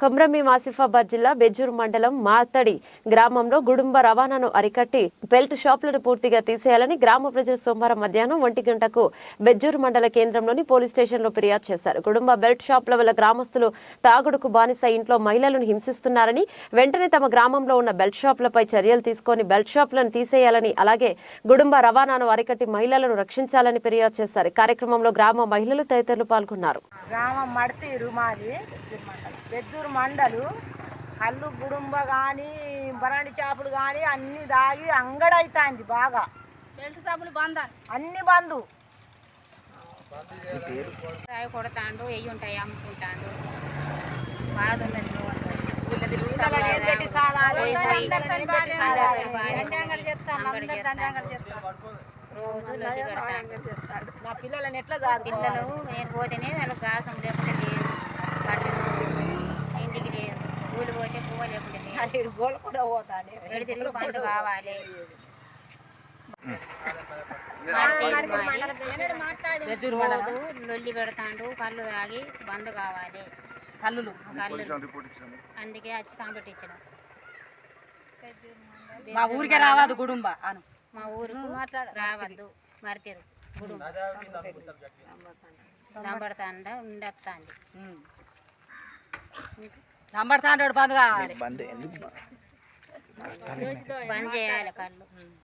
కొమ్రమి ఆసిఫాబాద్ జిల్లా బెజ్జూరు మండలం మాతడి గ్రామంలో గుడుంబ రవాణాను అరికట్టి బెల్ట్ షాపులను పూర్తిగా తీసేయాలని గ్రామ ప్రజలు సోమవారం మధ్యాహ్నం ఒంటి గంటకు బెజ్జూరు మండల కేంద్రంలోని పోలీస్ స్టేషన్లో ఫిర్యాదు చేశారు. గుడుంబ బెల్ట్ షాపుల వల్ల గ్రామస్తులు తాగుడుకు బానిస ఇంట్లో మహిళలను హింసిస్తున్నారని వెంటనే తమ గ్రామంలో ఉన్న బెల్ట్ షాపులపై చర్యలు తీసుకొని బెల్ట్ షాపులను తీసేయాలని అలాగే గుడుంబ రవాణాను అరికట్టి మహిళలను రక్షించాలని ఫిర్యాదు చేశారు. కార్యక్రమంలో గ్రామ మహిళలు తదితరులు పాల్గొన్నారు. గ్రామం మడతీరు మాది మండలు కళ్ళు గుడుంబ కానీ బరాండి చేపలు కానీ అన్ని దాగి అంగడైతాంది బాగా. బంద్? అన్ని బంధు కొడతాండు ఎయ్యి ఉంటాయి అమ్ముకుంటాండు. బాధ ఉన్నది. రోజు నా పిల్లలని ఎట్లా పిల్లలు నేను పోతేనే వాళ్ళకి గాసం లేకుండా లేదు గోలు కూడా పోతాడు ఎడు తిరిగి బంధు కావాలి రోజు లొల్లి పెడతాండు కళ్ళు తాగి బంద్ కావాలి. కళ్ళు. అందుకే వచ్చి కాంపిటించడం మా ఊరికే రావద్దు గుడుంబ అను. మా ఊరు రావద్దు మరితేరు. గుడు. దంబడతాండ ఉండొస్తాండి నంబర్ తాండ్రాడు బంద్ కావాలి బంద్ చేయాలి కళ్ళు.